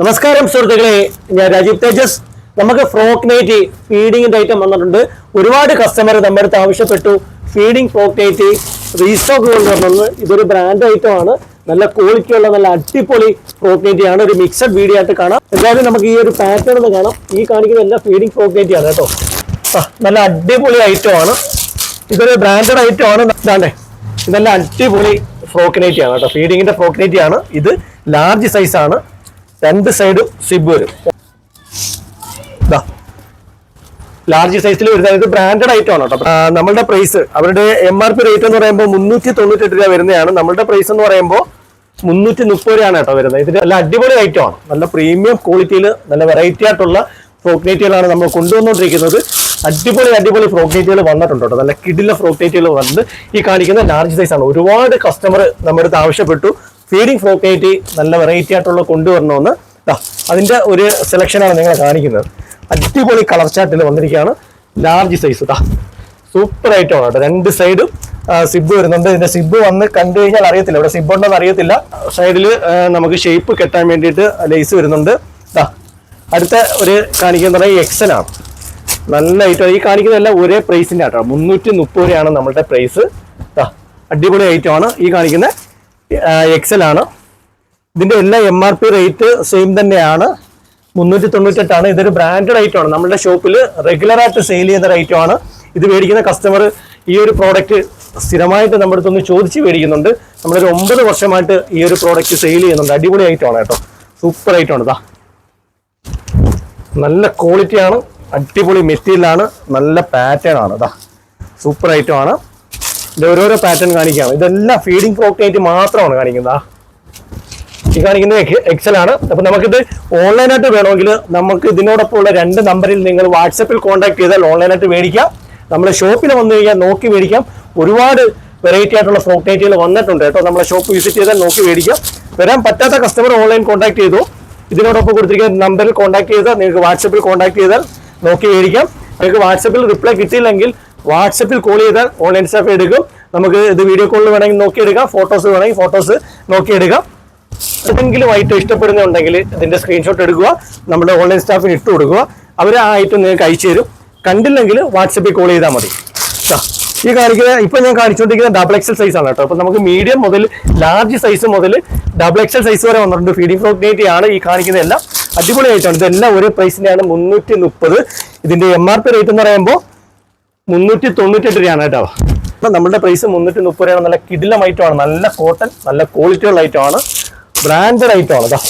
നമസ്കാരം സുഹൃത്തുക്കളെ. ഞാൻ രാജീവ് തേജസ്. നമുക്ക് ഫ്രോക്ക് നൈറ്റ് ഫീഡിങ്ങിന്റെ ഐറ്റം വന്നിട്ടുണ്ട്. ഒരുപാട് കസ്റ്റമർ നമ്മുടെ അടുത്ത് ആവശ്യപ്പെട്ടു. ഫീഡിങ് ഫ്രോക്ക് നൈറ്റ് റീസ്റ്റോക്ക് കൊണ്ടുവന്നു ഇതൊരു ബ്രാൻഡ് ഐറ്റം ആണ്. നല്ല ക്വാളിറ്റി ഉള്ള നല്ല അടിപൊളി ഫ്രോക്ക് നൈറ്റി ആണ് ഒരു മിക്സഡ് വീഡിയോ ആയിട്ട് കാണാം. എന്തായാലും നമുക്ക് ഈ ഒരു പാറ്റേൺ ഒന്ന് കാണാം. ഈ കാണിക്കുന്ന എല്ലാം ഫീഡിങ് ഫ്രോക്ക് നൈറ്റി ആണ് കേട്ടോ നല്ല അടിപൊളി ഐറ്റം ആണ്. ഇതൊരു ബ്രാൻഡഡ് ഐറ്റം ആണ്. ഇതാണ്ടേ. ഇതെല്ലാം അടിപൊളി ഫ്രോക്ക് നൈറ്റി ആണ് കേട്ടോ ഫീഡിങ്ങിന്റെ ഫ്രോക്ക് നൈറ്റി ആണ് ഇത് ലാർജ് സൈസാണ് രണ്ട് സൈഡും സിബ് വരും. ലാർജ് സൈസിൽ വരുന്നത് ഇത് ബ്രാൻഡഡ് ഐറ്റം ആണ് കേട്ടോ. നമ്മുടെ പ്രൈസ് അവരുടെ എം ആർ പി റേറ്റ് എന്ന് പറയുമ്പോൾ മുന്നൂറ്റി തൊണ്ണൂറ്റെട്ട് രൂപ വരുന്നതാണ്. നമ്മുടെ പ്രൈസ് എന്ന് പറയുമ്പോൾ മുന്നൂറ്റി മുപ്പത് രൂപയാണ് കേട്ടോ വരുന്നത്. ഇതിന് നല്ല അടിപൊളി ഐറ്റം ആണ്. നല്ല പ്രീമിയം ക്വാളിറ്റിയിൽ നല്ല വെറൈറ്റി ആയിട്ടുള്ള ഫ്രോക്ക് നൈറ്റുകളാണ് നമ്മൾ കൊണ്ടുവന്നുകൊണ്ടിരിക്കുന്നത്. അടിപൊളി അടിപൊളി ഫ്രോക്ക് നൈറ്റുകൾ വന്നിട്ടുണ്ട് കേട്ടോ. നല്ല കിടില ഫ്രോക്ക് നൈറ്റുകൾ വന്നിട്ട് ഈ കാണിക്കുന്ന ലാർജ് സൈസ് ആണ്. ഒരുപാട് കസ്റ്റമർ നമ്മുടെ അടുത്ത് ആവശ്യപ്പെട്ടു. ഫീഡിംഗ് ഫ്ലോക്കായിട്ട് നല്ല വെറൈറ്റി ആയിട്ടുള്ള കൊണ്ടുവരണമെന്ന് അതിന്റെ ഒരു സെലക്ഷനാണ് നിങ്ങളെ കാണിക്കുന്നത്. അടിപൊളി കളർ ചാർട്ടിൽ വന്നിരിക്കുകയാണ്. ലാർജ് സൈസ് ഇതാ സൂപ്പർ ഐറ്റം ആണ് കേട്ടോ. രണ്ട് സൈഡും സിബ് വരുന്നുണ്ട്. ഇതിന്റെ സിബ് വന്ന് കണ്ടു കഴിഞ്ഞാൽ അറിയത്തില്ല. ഇവിടെ സിബ് ഉണ്ടെന്ന് അറിയത്തില്ല. സൈഡിൽ നമുക്ക് ഷേപ്പ് കെട്ടാൻ വേണ്ടിയിട്ട് ലേസ് വരുന്നുണ്ട്. അടുത്ത ഒരു കാണിക്കുന്നത് എക്സൽ ആണ്. നല്ല ഐറ്റം ഈ കാണിക്കുന്ന എല്ലാം ഒരേ പ്രൈസിന്റെ ആട്ടോ. മുന്നൂറ്റി മുപ്പത് രൂപയാണ് നമ്മളുടെ പ്രൈസ് അടിപൊളി ഐറ്റമാണ് ഈ കാണിക്കുന്ന എക്സൽ ആണ്. ഇതിന്റെ എല്ലാ M R P rate same തന്നെയാണ്. മുന്നൂറ്റി തൊണ്ണൂറ്റെട്ടാണ് ഇതൊരു ബ്രാൻഡഡ് ഐറ്റം ആണ്. നമ്മുടെ ഷോപ്പിൽ റെഗുലറായിട്ട് സെയിൽ ചെയ്യുന്ന ഐറ്റമാണ് ഇത് മേടിക്കുന്ന കസ്റ്റമർ ഈ ഒരു പ്രോഡക്റ്റ് സ്ഥിരമായിട്ട് നമ്മുടെ അടുത്തൊന്ന് ചോദിച്ച് മേടിക്കുന്നുണ്ട്. നമ്മളൊരു ഒമ്പത് വർഷമായിട്ട് ഈ ഒരു പ്രോഡക്റ്റ് സെയിൽ ചെയ്യുന്നുണ്ട്. അടിപൊളി ഐറ്റം ആണ് കേട്ടോ. സൂപ്പർ ഐറ്റം ആണ് ഇതാ. നല്ല ക്വാളിറ്റിയാണ് അടിപൊളി മെറ്റീരിയലാണ് നല്ല പാറ്റേൺ ആണ് ഇതാ. സൂപ്പർ ഐറ്റം ആണ്. ഇത് ഓരോരോ പാറ്റേൺ കാണിക്കാം. ഇതെല്ലാം ഫീഡിംഗ് പ്രോക്ടേറ്റ് മാത്രമാണ് കാണിക്കുന്നത്. ഈ കാണിക്കുന്നത് എക്സൽ ആണ്. അപ്പൊ നമുക്കിത് ഓൺലൈനായിട്ട് വേണമെങ്കിൽ നമുക്ക് ഇതിനോടൊപ്പം ഉള്ള രണ്ട് നമ്പറിൽ നിങ്ങൾ വാട്സപ്പിൽ കോൺടാക്ട് ചെയ്താൽ ഓൺലൈനായിട്ട് മേടിക്കാം. നമ്മുടെ ഷോപ്പിൽ വന്നു കഴിഞ്ഞാൽ നോക്കി മേടിക്കാം. ഒരുപാട് വെറൈറ്റി ആയിട്ടുള്ള ഫ്രോക്ക് വന്നിട്ടുണ്ട് കേട്ടോ. നമ്മളെ ഷോപ്പ് വിസിറ്റ് ചെയ്താൽ നോക്കി മേടിക്കാം. വരാൻ പറ്റാത്ത കസ്റ്റമർ ഓൺലൈൻ കോൺടാക്ട് ചെയ്തു. ഇതിനോടൊപ്പം കൊടുത്തിരിക്കുന്ന നമ്പറിൽ കോൺടാക്ട് ചെയ്താൽ നിങ്ങൾക്ക് വാട്സപ്പിൽ കോൺടാക്ട് ചെയ്താൽ നോക്കി മേടിക്കാം. നിങ്ങൾക്ക് വാട്സപ്പിൽ റിപ്ലൈ കിട്ടിയില്ലെങ്കിൽ വാട്സപ്പിൽ കോൾ ചെയ്താൽ ഓൺലൈൻ സ്റ്റാഫ് എടുക്കും. നമുക്ക് ഇത് വീഡിയോ കോളിൽ വേണമെങ്കിൽ നോക്കിയെടുക്കാം. ഫോട്ടോസ് വേണമെങ്കിൽ ഫോട്ടോസ് നോക്കിയെടുക്കാം. എന്തെങ്കിലും ഐറ്റം ഇഷ്ടപ്പെടുന്നുണ്ടെങ്കിൽ ഇതിന്റെ സ്ക്രീൻഷോട്ട് എടുക്കുക. നമ്മുടെ ഓൺലൈൻ സ്റ്റാഫിന് ഇട്ട് കൊടുക്കുക. അവർ ആ ഐറ്റം നിങ്ങൾക്ക് അയച്ചു തരും. കണ്ടില്ലെങ്കിൽ വാട്സപ്പിൽ കോൾ ചെയ്താൽ മതി. ഈ കാണിക്കുന്ന ഇപ്പം ഞാൻ കാണിച്ചുകൊണ്ടിരിക്കുന്ന ഡബിൾ എക്സൽ സൈസ് ആണ് കേട്ടോ. അപ്പോൾ നമുക്ക് മീഡിയം മുതൽ ലാർജ് സൈസ് മുതൽ ഡബിൾ എക്സൽ സൈസ് വരെ വന്നിട്ടുണ്ട്. ഫീഡിംഗ് ഫ്രോക്ക് ആണ് ഈ കാണിക്കുന്നതെല്ലാം. അടിപൊളി ആയിട്ടാണ് ഇതെല്ലാം ഒരേ പ്രൈസിന്റെയാണ് മുന്നൂറ്റി മുപ്പത് ഇതിന്റെ എം ആർ പി റേറ്റ് എന്ന് പറയുമ്പോൾ മുന്നൂറ്റി തൊണ്ണൂറ്റെട്ട് രൂപയാണ് കേട്ടോ അപ്പൊ നമ്മുടെ പ്രൈസ് മുന്നൂറ്റി മുപ്പത് രൂപയാണ് നല്ല കിടിലം ഐറ്റം ആണ് നല്ല കോട്ടൺ നല്ല ക്വാളിറ്റിയുള്ള ഐറ്റം ആണ്. ബ്രാൻഡഡ് ഐറ്റം ആണ് കേട്ടോ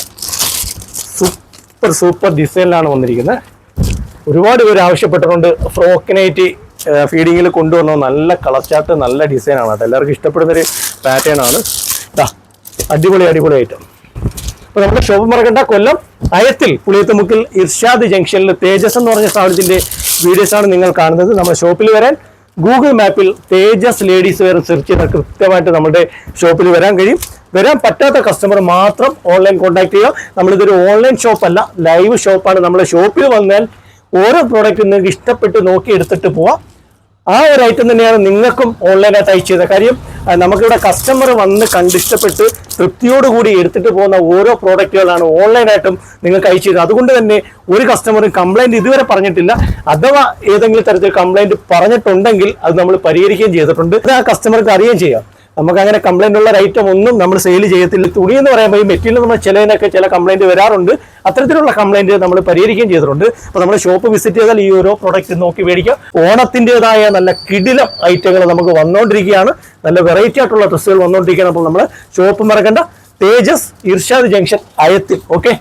സൂപ്പർ സൂപ്പർ ഡിസൈനിലാണ് വന്നിരിക്കുന്നത് ഒരുപാട് പേര് ആവശ്യപ്പെട്ടിട്ടുണ്ട്. ഫ്രോക്കിനായിട്ട് ഫീഡിങ്ങിൽ കൊണ്ടുവന്ന. നല്ല കളർ ചാർട്ട് നല്ല ഡിസൈനാണ് കേട്ടോ എല്ലാവർക്കും ഇഷ്ടപ്പെടുന്ന ഒരു പാറ്റേൺ ആണ്. ദാ, അടിപൊളി അടിപൊളി ഐറ്റം അപ്പൊ നമ്മുടെ ഷോപ്പ് മറക്കണ്ട കൊല്ലം അയത്തിൽ പുളിയത്തുമുക്കിൽ ഇർഷാദ് ജംഗ്ഷനിൽ തേജസ് എന്ന് പറഞ്ഞ സ്ഥാപനത്തിന്റെ വീഡിയോസ് ആണ് നിങ്ങൾ കാണുന്നത്. നമ്മുടെ ഷോപ്പിൽ വരാൻ ഗൂഗിൾ മാപ്പിൽ തേജസ് ലേഡീസ് വെയർ സെർച്ച് ചെയ്താൽ കൃത്യമായിട്ട് നമ്മുടെ ഷോപ്പിൽ വരാൻ കഴിയും. വരാൻ പറ്റാത്ത കസ്റ്റമർ മാത്രം ഓൺലൈൻ കോൺടാക്ട് ചെയ്യുക. നമ്മളിതൊരു ഓൺലൈൻ ഷോപ്പല്ല ലൈവ് ഷോപ്പാണ് നമ്മുടെ ഷോപ്പിൽ വന്നാൽ ഓരോ പ്രോഡക്റ്റ് നിങ്ങൾക്ക് ഇഷ്ടപ്പെട്ട് നോക്കി എടുത്തിട്ട് പോവാം. ആ ഒരു ഐറ്റം തന്നെയാണ് നിങ്ങൾക്കും ഓൺലൈനായിട്ട് അയച്ചു ചെയ്ത കാര്യം. നമുക്കിവിടെ കസ്റ്റമർ വന്ന് കണ്ടിഷ്ടപ്പെട്ട് തൃപ്തിയോടുകൂടി എടുത്തിട്ട് പോകുന്ന ഓരോ പ്രോഡക്റ്റുകളാണ് ഓൺലൈനായിട്ടും നിങ്ങൾക്ക് അയച്ചു തരുന്നത്. അതുകൊണ്ട് തന്നെ ഒരു കസ്റ്റമറും കംപ്ലൈന്റ് ഇതുവരെ പറഞ്ഞിട്ടില്ല. അഥവാ ഏതെങ്കിലും തരത്തിൽ കംപ്ലൈന്റ് പറഞ്ഞിട്ടുണ്ടെങ്കിൽ അത് നമ്മൾ പരിഹരിക്കുകയും ചെയ്തിട്ടുണ്ട്. അത് ആ കസ്റ്റമർക്ക് അറിയുകയും ചെയ്യാം. നമുക്ക് അങ്ങനെ കംപ്ലൈന്റ് ഉള്ള ഐറ്റം ഒന്നും നമ്മൾ സെയിൽ ചെയ്യത്തില്ല. തുണി എന്ന് പറയുമ്പോൾ ഈ മെറ്റീരിയൽ നമ്മൾ ചിലതിനൊക്കെ ചില കംപ്ലൈന്റ് വരാറുണ്ട്. അത്തരത്തിലുള്ള കംപ്ലൈന്റ് നമ്മൾ പരിഹരിക്കുകയും ചെയ്തിട്ടുണ്ട്. അപ്പോൾ നമ്മൾ ഷോപ്പ് വിസിറ്റ് ചെയ്താൽ ഈ ഓരോ പ്രൊഡക്റ്റ് നോക്കി മേടിക്കാം. ഓണത്തിന്റെതായ നല്ല കിടിലം ഐറ്റങ്ങൾ നമുക്ക് വന്നുകൊണ്ടിരിക്കുകയാണ്. നല്ല വെറൈറ്റി ആയിട്ടുള്ള ഡ്രസ്സുകൾ വന്നുകൊണ്ടിരിക്കുകയാണ്. അപ്പോൾ നമ്മൾ ഷോപ്പ് മറക്കണ്ട. തേജസ് ഇർഷാദ് ജംഗ്ഷൻ അയത്തിൽ. ഓക്കെ